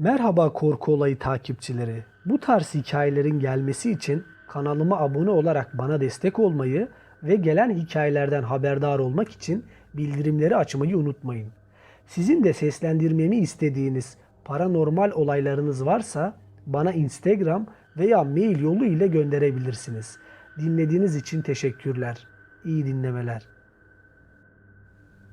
Merhaba korku olayı takipçileri. Bu tarz hikayelerin gelmesi için kanalıma abone olarak bana destek olmayı ve gelen hikayelerden haberdar olmak için bildirimleri açmayı unutmayın. Sizin de seslendirmemi istediğiniz paranormal olaylarınız varsa bana Instagram veya mail yolu ile gönderebilirsiniz. Dinlediğiniz için teşekkürler. İyi dinlemeler.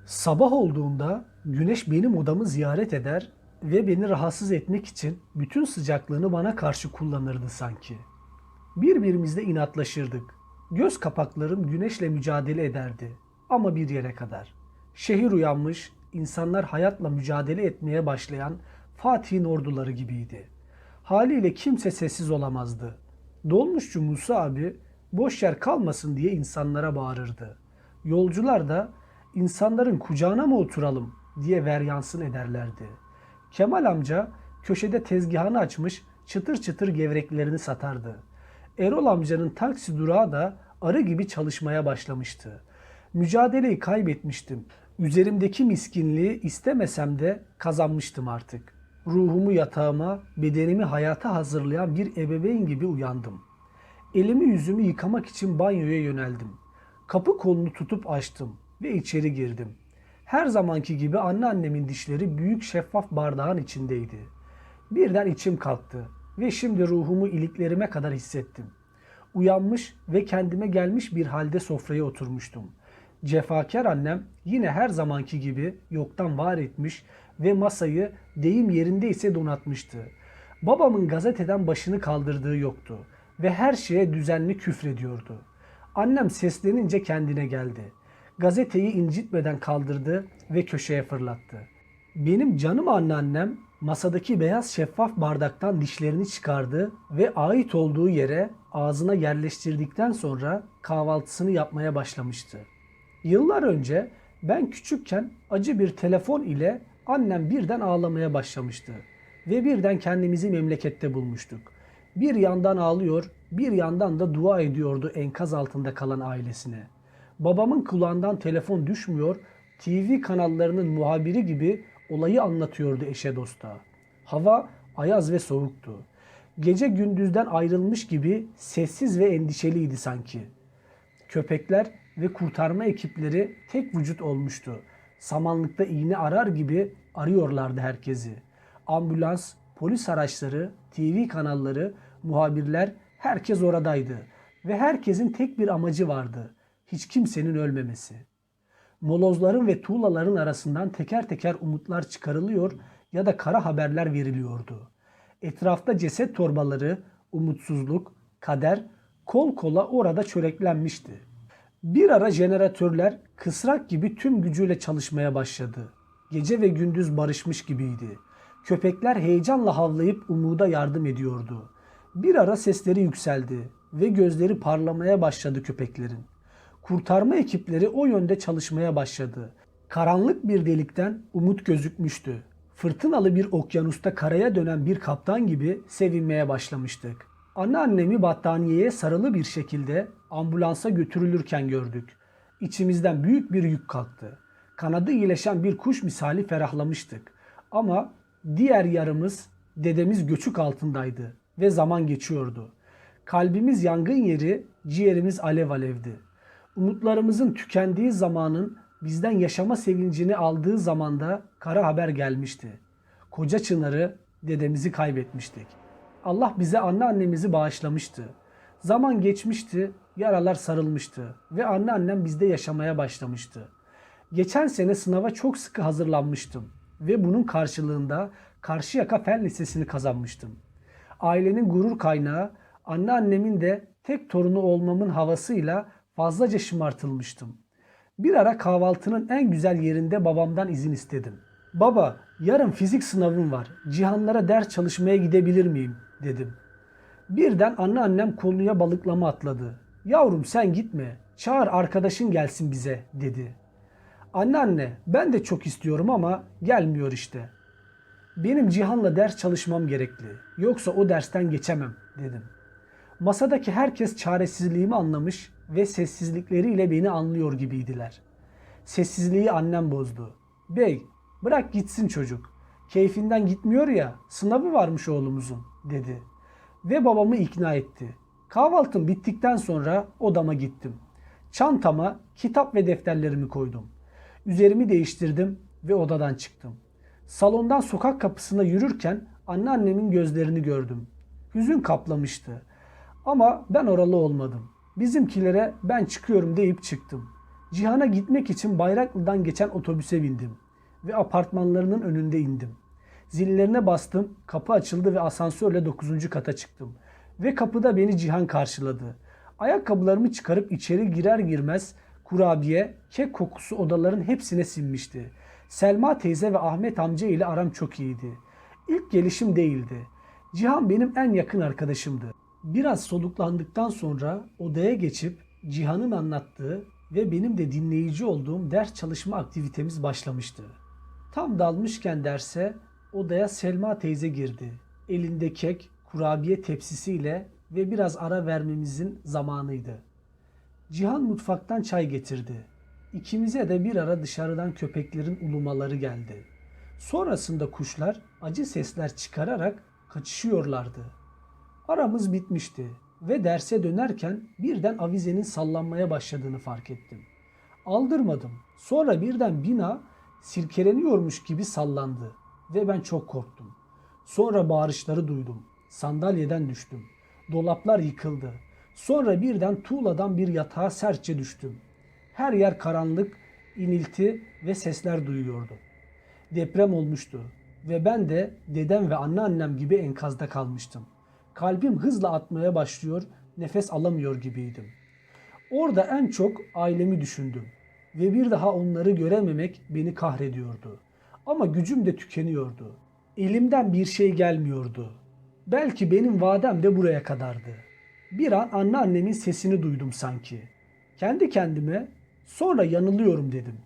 Sabah olduğunda güneş benim odamı ziyaret eder ve beni rahatsız etmek için bütün sıcaklığını bana karşı kullanırdı sanki. Birbirimizle inatlaşırdık. Göz kapaklarım güneşle mücadele ederdi ama bir yere kadar. Şehir uyanmış, insanlar hayatla mücadele etmeye başlayan Fatih'in orduları gibiydi. Haliyle kimse sessiz olamazdı. Dolmuşçu Musa abi boş yer kalmasın diye insanlara bağırırdı. Yolcular da insanların kucağına mı oturalım diye veryansın ederlerdi. Kemal amca köşede tezgahını açmış çıtır çıtır gevreklerini satardı. Erol amcanın taksi durağı da arı gibi çalışmaya başlamıştı. Mücadeleyi kaybetmiştim. Üzerimdeki miskinliği istemesem de kazanmıştım artık. Ruhumu yatağıma, bedenimi hayata hazırlayan bir ebeveyn gibi uyandım. Elimi yüzümü yıkamak için banyoya yöneldim. Kapı kolunu tutup açtım ve içeri girdim. Her zamanki gibi anneannemin dişleri büyük şeffaf bardağın içindeydi. Birden içim kalktı ve şimdi ruhumu iliklerime kadar hissettim. Uyanmış ve kendime gelmiş bir halde sofraya oturmuştum. Cefakar annem yine her zamanki gibi yoktan var etmiş ve masayı deyim yerindeyse donatmıştı. Babamın gazeteden başını kaldırdığı yoktu ve her şeye düzenli küfrediyordu. Annem seslenince kendine geldi. Gazeteyi incitmeden kaldırdı ve köşeye fırlattı. Benim canım anneannem masadaki beyaz şeffaf bardaktan dişlerini çıkardı ve ait olduğu yere ağzına yerleştirdikten sonra kahvaltısını yapmaya başlamıştı. Yıllar önce ben küçükken acı bir telefon ile annem birden ağlamaya başlamıştı ve birden kendimizi memlekette bulmuştuk. Bir yandan ağlıyor, bir yandan da dua ediyordu enkaz altında kalan ailesine. Babamın kulağından telefon düşmüyor, TV kanallarının muhabiri gibi olayı anlatıyordu eşe dosta. Hava ayaz ve soğuktu. Gece gündüzden ayrılmış gibi sessiz ve endişeliydi sanki. Köpekler ve kurtarma ekipleri tek vücut olmuştu. Samanlıkta iğne arar gibi arıyorlardı herkesi. Ambulans, polis araçları, TV kanalları, muhabirler herkes oradaydı ve herkesin tek bir amacı vardı. Hiç kimsenin ölmemesi. Molozların ve tuğlaların arasından teker teker umutlar çıkarılıyor ya da kara haberler veriliyordu. Etrafta ceset torbaları, umutsuzluk, kader kol kola orada çöreklenmişti. Bir ara jeneratörler kısrak gibi tüm gücüyle çalışmaya başladı. Gece ve gündüz barışmış gibiydi. Köpekler heyecanla havlayıp umuda yardım ediyordu. Bir ara sesleri yükseldi ve gözleri parlamaya başladı köpeklerin. Kurtarma ekipleri o yönde çalışmaya başladı. Karanlık bir delikten umut gözükmüştü. Fırtınalı bir okyanusta karaya dönen bir kaptan gibi sevinmeye başlamıştık. Anneannemi battaniyeye sarılı bir şekilde ambulansa götürülürken gördük. İçimizden büyük bir yük kalktı. Kanadı iyileşen bir kuş misali ferahlamıştık. Ama diğer yarımız dedemiz göçük altındaydı ve zaman geçiyordu. Kalbimiz yangın yeri, ciğerimiz alev alevdi. Umutlarımızın tükendiği zamanın bizden yaşama sevincini aldığı zamanda kara haber gelmişti. Koca Çınar'ı, dedemizi kaybetmiştik. Allah bize anneannemizi bağışlamıştı. Zaman geçmişti, yaralar sarılmıştı ve anneannem bizde yaşamaya başlamıştı. Geçen sene sınava çok sıkı hazırlanmıştım ve bunun karşılığında Karşıyaka Fen Lisesi'ni kazanmıştım. Ailenin gurur kaynağı, anneannemin de tek torunu olmamın havasıyla fazlaca şımartılmıştım. Bir ara kahvaltının en güzel yerinde babamdan izin istedim. Baba, yarın fizik sınavım var. Cihanlara ders çalışmaya gidebilir miyim? dedim. Birden anneannem konuya balıklama atladı. Yavrum sen gitme. Çağır arkadaşın gelsin bize dedi. Anneanne ben de çok istiyorum ama gelmiyor işte. Benim Cihan'la ders çalışmam gerekli. Yoksa o dersten geçemem dedim. Masadaki herkes çaresizliğimi anlamış ve sessizlikleriyle beni anlıyor gibiydiler. Sessizliği annem bozdu. Bey, bırak gitsin çocuk. Keyfinden gitmiyor ya, sınavı varmış oğlumuzun dedi. Ve babamı ikna etti. Kahvaltım bittikten sonra odama gittim. Çantama kitap ve defterlerimi koydum. Üzerimi değiştirdim ve odadan çıktım. Salondan sokak kapısına yürürken anneannemin gözlerini gördüm. Hüzün kaplamıştı. Ama ben oralı olmadım. Bizimkilere ben çıkıyorum deyip çıktım. Cihan'a gitmek için Bayraklı'dan geçen otobüse bindim ve apartmanlarının önünde indim. Zillerine bastım, kapı açıldı ve asansörle 9. kata çıktım. Ve kapıda beni Cihan karşıladı. Ayakkabılarımı çıkarıp içeri girer girmez kurabiye, kek kokusu odaların hepsine sinmişti. Selma teyze ve Ahmet amca ile aram çok iyiydi. İlk gelişim değildi. Cihan benim en yakın arkadaşımdı. Biraz soluklandıktan sonra odaya geçip Cihan'ın anlattığı ve benim de dinleyici olduğum ders çalışma aktivitemiz başlamıştı. Tam dalmışken derse odaya Selma teyze girdi. Elinde kek, kurabiye tepsisiyle ve biraz ara vermemizin zamanıydı. Cihan mutfaktan çay getirdi. İkimize de bir ara dışarıdan köpeklerin ulumaları geldi. Sonrasında kuşlar acı sesler çıkararak kaçışıyorlardı. Aramız bitmişti ve derse dönerken birden avizenin sallanmaya başladığını fark ettim. Aldırmadım. Sonra birden bina silkeleniyormuş gibi sallandı ve ben çok korktum. Sonra bağırışları duydum. Sandalyeden düştüm. Dolaplar yıkıldı. Sonra birden tuğladan bir yatağa sertçe düştüm. Her yer karanlık, inilti ve sesler duyuyordum. Deprem olmuştu ve ben de dedem ve anneannem gibi enkazda kalmıştım. Kalbim hızla atmaya başlıyor, nefes alamıyor gibiydim. Orada en çok ailemi düşündüm ve bir daha onları görememek beni kahrediyordu. Ama gücüm de tükeniyordu. Elimden bir şey gelmiyordu. Belki benim vadem de buraya kadardı. Bir an anneannemin sesini duydum sanki. Kendi kendime sonra yanılıyorum dedim.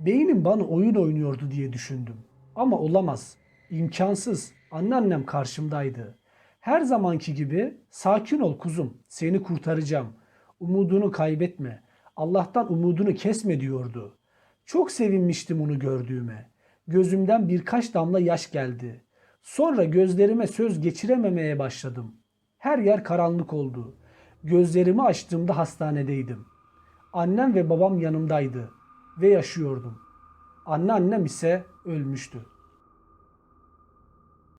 Beynim bana oyun oynuyordu diye düşündüm. Ama olamaz. İmkansız. Anneannem karşımdaydı. Her zamanki gibi sakin ol kuzum. Seni kurtaracağım. Umudunu kaybetme. Allah'tan umudunu kesme diyordu. Çok sevinmiştim onu gördüğüme. Gözümden birkaç damla yaş geldi. Sonra gözlerime söz geçirememeye başladım. Her yer karanlık oldu. Gözlerimi açtığımda hastanedeydim. Annem ve babam yanımdaydı ve yaşıyordum. Anneannem ise ölmüştü.